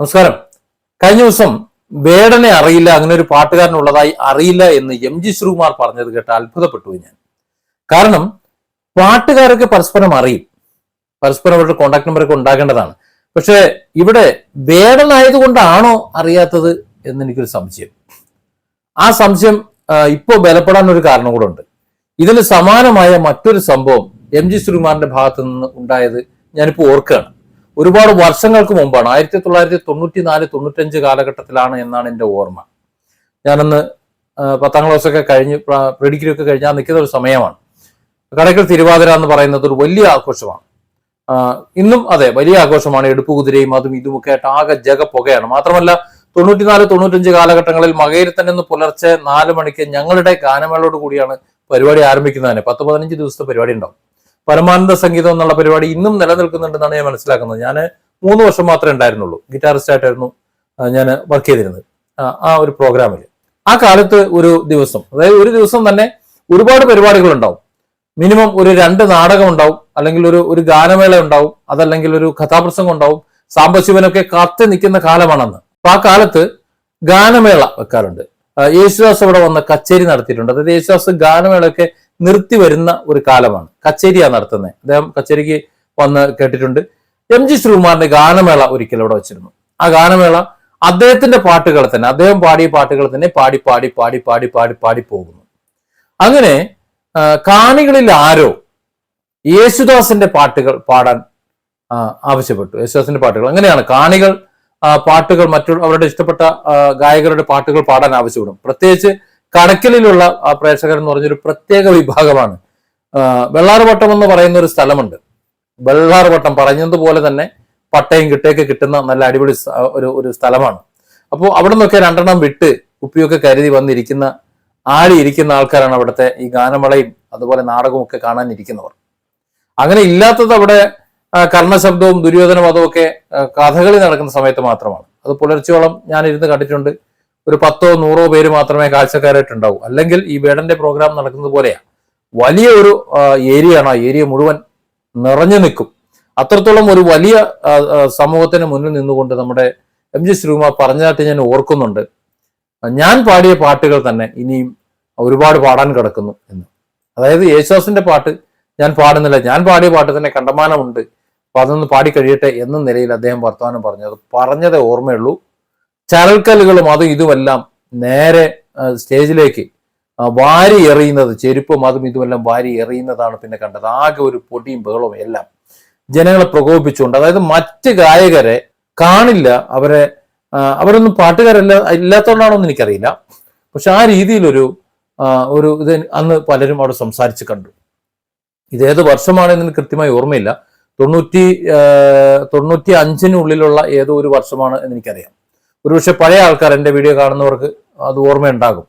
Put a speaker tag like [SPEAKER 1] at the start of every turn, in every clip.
[SPEAKER 1] നമസ്കാരം. കഴിഞ്ഞ ദിവസം വേടനെ അറിയില്ല അങ്ങനെ ഒരു പാട്ടുകാരനുള്ളതായി അറിയില്ല എന്ന് എം ജി ശ്രീകുമാർ പറഞ്ഞത് കേട്ട് അത്ഭുതപ്പെട്ടു ഞാൻ. കാരണം പാട്ടുകാരൊക്കെ പരസ്പരം അറിയും. പരസ്പരം അവരുടെ കോണ്ടാക്ട് നമ്പറൊക്കെ ഉണ്ടാകേണ്ടതാണ്. പക്ഷേ ഇവിടെ വേടനായതുകൊണ്ടാണോ അറിയാത്തത് എന്ന് എനിക്കൊരു സംശയം. ആ സംശയം ഇപ്പോൾ ഇപ്പോ ബലപ്പെടാൻ ഒരു കാരണം കൂടെ ഉണ്ട്. ഇതിന് സമാനമായ മറ്റൊരു സംഭവം എം ജി ശ്രീകുമാറിന്റെ ഭാഗത്ത് നിന്ന് ഉണ്ടായത് ഞാനിപ്പോ ഓർക്കുകയാണ്. ഒരുപാട് വർഷങ്ങൾക്ക് മുമ്പാണ് ആയിരത്തി തൊള്ളായിരത്തി തൊണ്ണൂറ്റി നാല് തൊണ്ണൂറ്റഞ്ച് കാലഘട്ടത്തിലാണ് എന്നാണ് എന്റെ ഓർമ്മ. ഞാനന്ന് പത്താം ക്ലാസ് ഒക്കെ കഴിഞ്ഞ് പ്രിഡിഗ്രി ഒക്കെ കഴിഞ്ഞാൽ നിൽക്കുന്ന ഒരു സമയമാണ്. കടക്കൽ തിരുവാതിര എന്ന് പറയുന്നത് ഒരു വലിയ ആഘോഷമാണ്. ഇന്നും അതെ വലിയ ആഘോഷമാണ്. എടുപ്പ് കുതിരയും അതും ഇതുമൊക്കെ ആയിട്ട് ആകെ ജഗ പുകയാണ് മാത്രമല്ല തൊണ്ണൂറ്റിനാല് തൊണ്ണൂറ്റഞ്ച് കാലഘട്ടങ്ങളിൽ മകയിരത്തൻ എന്ന് പുലർച്ചെ നാല് മണിക്ക് ഞങ്ങളുടെ ഗാനമേളയോട് കൂടിയാണ് പരിപാടി ആരംഭിക്കുന്നത് തന്നെ പത്ത് പതിനഞ്ച് ദിവസത്തെ പരിപാടി ഉണ്ടാവും. പരമാനന്ദ സംഗീതം എന്നുള്ള പരിപാടി ഇന്നും നിലനിൽക്കുന്നുണ്ടെന്നാണ് ഞാൻ മനസ്സിലാക്കുന്നത്. ഞാൻ മൂന്ന് വർഷം മാത്രമേ ഉണ്ടായിരുന്നുള്ളൂ. ഗിറ്റാറിസ്റ്റ് ആയിട്ടായിരുന്നു ഞാൻ വർക്ക് ചെയ്തിരുന്നത്. ആ, ഒരു പ്രോഗ്രാമിൽ ആ കാലത്ത് ഒരു ദിവസം അതായത് ഒരു ദിവസം തന്നെ ഒരുപാട് പരിപാടികൾ ഉണ്ടാവും മിനിമം ഒരു രണ്ട് നാടകം ഉണ്ടാവും അല്ലെങ്കിൽ ഒരു ഒരു ഗാനമേള ഉണ്ടാവും അതല്ലെങ്കിൽ ഒരു കഥാപ്രസംഗം ഉണ്ടാവും. സാംബശിവനൊക്കെ കാത്തു നിൽക്കുന്ന കാലമാണെന്ന്. അപ്പൊ ആ കാലത്ത് ഗാനമേള വെക്കാറുണ്ട്. യേശുദാസ് അവിടെ വന്ന കച്ചേരി നടത്തിയിട്ടുണ്ട്. അതായത് യേശുദാസ് ഗാനമേളയൊക്കെ നിർത്തി വരുന്ന ഒരു കാലമാണ്. കച്ചേരിയാണ് നടത്തുന്നത്. അദ്ദേഹം കച്ചേരിക്ക് വന്ന് കേട്ടിട്ടുണ്ട്. എം ജി ശ്രീകുമാറിന്റെ ഗാനമേള ഒരിക്കൽ അവിടെ വെച്ചിരുന്നു. ആ ഗാനമേള അദ്ദേഹത്തിന്റെ പാട്ടുകൾ തന്നെ അദ്ദേഹം പാടിയ പാട്ടുകൾ തന്നെ പാടി പാടി പാടി പാടി പാടി പാടി പോകുന്നു. അങ്ങനെ കാണികളിൽ ആരോ യേശുദാസിന്റെ പാട്ടുകൾ പാടാൻ ആവശ്യപ്പെട്ടു. യേശുദാസിന്റെ പാട്ടുകൾ. അങ്ങനെയാണ് കാണികൾ പാട്ടുകൾ മറ്റുള്ള അവരുടെ ഇഷ്ടപ്പെട്ട ഗായകരുടെ പാട്ടുകൾ പാടാൻ ആവശ്യപ്പെടും. പ്രത്യേകിച്ച് കടക്കലിലുള്ള ആ, പ്രേക്ഷകർ എന്ന് പറഞ്ഞൊരു പ്രത്യേക വിഭാഗമാണ്. വെള്ളാർവട്ടം എന്ന് പറയുന്ന ഒരു സ്ഥലമുണ്ട്. വെള്ളാറുവട്ടം പറഞ്ഞതുപോലെ തന്നെ പട്ടയും കിട്ടയൊക്കെ കിട്ടുന്ന നല്ല അടിപൊളി ഒരു ഒരു സ്ഥലമാണ്. അപ്പോൾ അവിടെ നിന്നൊക്കെ രണ്ടെണ്ണം വിട്ട് കുപ്പിയൊക്കെ കരുതി വന്നിരിക്കുന്ന ആടി ഇരിക്കുന്ന ആൾക്കാരാണ് അവിടുത്തെ ഈ ഗാനമളയും അതുപോലെ നാടകവും ഒക്കെ കാണാനിരിക്കുന്നവർ. അങ്ങനെ ഇല്ലാത്തത് അവിടെ കർണശബ്ദവും ദുര്യോധനവധവും ഒക്കെ കഥകളി നടക്കുന്ന സമയത്ത് മാത്രമാണ്. അത് പുലർച്ചയോളം ഞാൻ ഇരുന്ന് കണ്ടിട്ടുണ്ട്. ഒരു പത്തോ നൂറോ പേര് മാത്രമേ കാഴ്ചക്കാരായിട്ടുണ്ടാവൂ. അല്ലെങ്കിൽ ഈ വേടന്റെ പ്രോഗ്രാം നടക്കുന്നത് പോലെയാ. വലിയ ഒരു ഏരിയയാണ് ആ ഏരിയ മുഴുവൻ നിറഞ്ഞു നിൽക്കും. അത്രത്തോളം ഒരു വലിയ സമൂഹത്തിന് മുന്നിൽ നിന്നുകൊണ്ട് നമ്മുടെ എം ജി ശ്രീകുമാർ പറഞ്ഞതായിട്ട് ഞാൻ ഓർക്കുന്നുണ്ട്. ഞാൻ പാടിയ പാട്ടുകൾ തന്നെ ഇനിയും ഒരുപാട് പാടാൻ കിടക്കുന്നു എന്ന്. അതായത് യേശുദാസിന്റെ പാട്ട് ഞാൻ പാടുന്നില്ല. ഞാൻ പാടിയ പാട്ട് തന്നെ കണ്ടമാനമുണ്ട്. അപ്പൊ അതൊന്ന് പാടി കഴിയട്ടെ എന്ന നിലയിൽ അദ്ദേഹം വർത്തമാനം പറഞ്ഞു അത് പറഞ്ഞതേ ഓർമ്മയുള്ളൂ. ചരൽക്കല്ലുകളും അതും ഇതുമെല്ലാം നേരെ സ്റ്റേജിലേക്ക് വാരി എറിയുന്നത് ചെരുപ്പും അതും ഇതുമെല്ലാം വാരി എറിയുന്നതാണ് പിന്നെ കണ്ടത്. ആകെ ഒരു പൊടിയും ബഹളവും എല്ലാം ജനങ്ങളെ പ്രകോപിപ്പിച്ചുകൊണ്ട് അതായത് മറ്റ് ഗായകരെ കാണില്ല. അവരെ അവരൊന്നും പാട്ടുകാരല്ല ഇല്ലാത്തതുകൊണ്ടാണോ എന്ന് എനിക്കറിയില്ല. പക്ഷെ ആ രീതിയിലൊരു ഒരു ഇത് അന്ന് പലരും അവിടെ സംസാരിച്ച് കണ്ടു. ഇതേത് വർഷമാണെന്ന് കൃത്യമായി ഓർമ്മയില്ല. തൊണ്ണൂറ്റി തൊണ്ണൂറ്റി അഞ്ചിനുള്ളിലുള്ള ഏതോ ഒരു വർഷമാണ് എന്ന് എനിക്കറിയാം. ഒരുപക്ഷെ പഴയ ആൾക്കാർ എന്റെ വീഡിയോ കാണുന്നവർക്ക് അത് ഓർമ്മയുണ്ടാകും.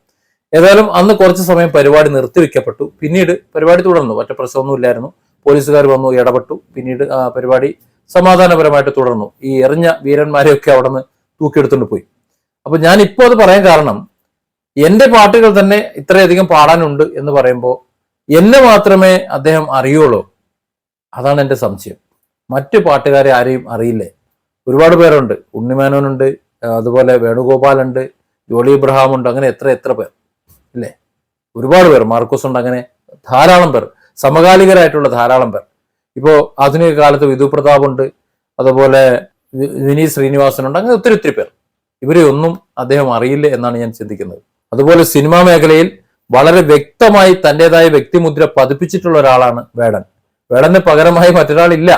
[SPEAKER 1] ഏതായാലും അന്ന് കുറച്ച് സമയം പരിപാടി നിർത്തിവെക്കപ്പെട്ടു പിന്നീട് പരിപാടി തുടർന്നു. മറ്റു പ്രശ്നമൊന്നും ഇല്ലായിരുന്നു. പോലീസുകാർ വന്നു ഇടപെട്ടു. പിന്നീട് പരിപാടി സമാധാനപരമായിട്ട് തുടർന്നു. ഈ എറിഞ്ഞ വീരന്മാരെയൊക്കെ അവിടെ നിന്ന് തൂക്കിയെടുത്തുകൊണ്ട് പോയി. അപ്പൊ ഞാൻ ഇപ്പോൾ അത് പറയാൻ കാരണം എന്റെ പാട്ടുകൾ തന്നെ ഇത്രയധികം പാടാനുണ്ട് എന്ന് പറയുമ്പോൾ എന്നെ മാത്രമേ അദ്ദേഹം അറിയുള്ളൂ. അതാണ് എന്റെ സംശയം. മറ്റു പാട്ടുകാരെ ആരെയും അറിയില്ലേ? ഒരുപാട് പേരുണ്ട്. ഉണ്ണിമാനോനുണ്ട് അതുപോലെ വേണുഗോപാലുണ്ട് ജോളി ഇബ്രഹാം ഉണ്ട് അങ്ങനെ എത്ര എത്ര പേർ ഇല്ലേ ഒരുപാട് പേർ മാർക്കോസ് ഉണ്ട് അങ്ങനെ ധാരാളം പേർ സമകാലികരായിട്ടുള്ള ധാരാളം പേർ. ഇപ്പോൾ ആധുനിക കാലത്ത് വിധു പ്രതാപ് ഉണ്ട് അതുപോലെ വിനീത് ശ്രീനിവാസനുണ്ട് അങ്ങനെ ഒത്തിരി ഒത്തിരി പേർ. ഇവരെ ഒന്നും അദ്ദേഹം അറിയില്ല എന്നാണ് ഞാൻ ചിന്തിക്കുന്നത്. അതുപോലെ സിനിമാ മേഖലയിൽ വളരെ വ്യക്തമായി തന്റെതായ വ്യക്തിമുദ്ര പതിപ്പിച്ചിട്ടുള്ള ഒരാളാണ് വേടൻ. വേടന് പകരമായി മറ്റൊരാളില്ല.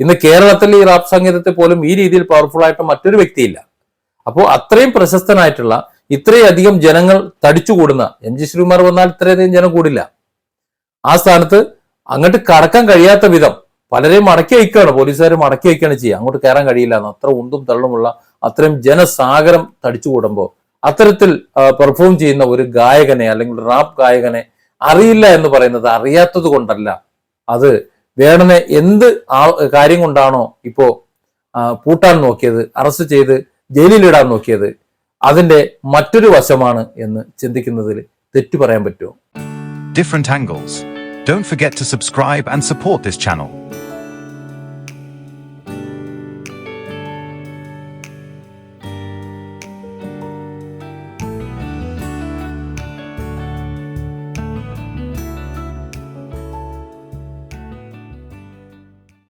[SPEAKER 1] ഇന്ന് കേരളത്തിൽ ഈ റാപ്പ് സംഗീതത്തെ പോലും ഈ രീതിയിൽ പവർഫുൾ ആയിട്ട് മറ്റൊരു വ്യക്തിയില്ല. അപ്പോൾ അത്രയും പ്രശസ്തനായിട്ടുള്ള ഇത്രയധികം ജനങ്ങൾ തടിച്ചുകൂടുന്ന എം ജി ശ്രീകുമാർ വന്നാൽ ഇത്രയധികം ജനം കൂടില്ല. ആ സ്ഥാനത്ത് അങ്ങോട്ട് കടക്കാൻ കഴിയാത്ത വിധം പലരെയും മടക്കി വയ്ക്കുകയാണ്. പോലീസുകാരെ മടക്കി വയ്ക്കുകയാണ് ചെയ്യുക. അങ്ങോട്ട് കയറാൻ കഴിയില്ല. എന്ന് അത്ര ഉന്തും തള്ളുമുള്ള അത്രയും ജനസാഗരം തടിച്ചുകൂടുമ്പോൾ അത്തരത്തിൽ പെർഫോം ചെയ്യുന്ന ഒരു ഗായകനെ അല്ലെങ്കിൽ റാപ്പ് ഗായകനെ അറിയില്ല എന്ന് പറയുന്നത് അറിയാത്തത് കൊണ്ടല്ല. അത് വേണമെ എന്ത് ആ കാര്യം കൊണ്ടാണോ ഇപ്പോ പൂട്ടാൻ നോക്കിയത് അറസ്റ്റ് ചെയ്ത് ജയിലിലിടാൻ നോക്കിയത് അതിന്റെ മറ്റൊരു വശമാണ് എന്ന് ചിന്തിക്കുന്നതിൽ തെറ്റു പറയാൻ പറ്റുമോ
[SPEAKER 2] different angles. Don't forget to subscribe and support this channel.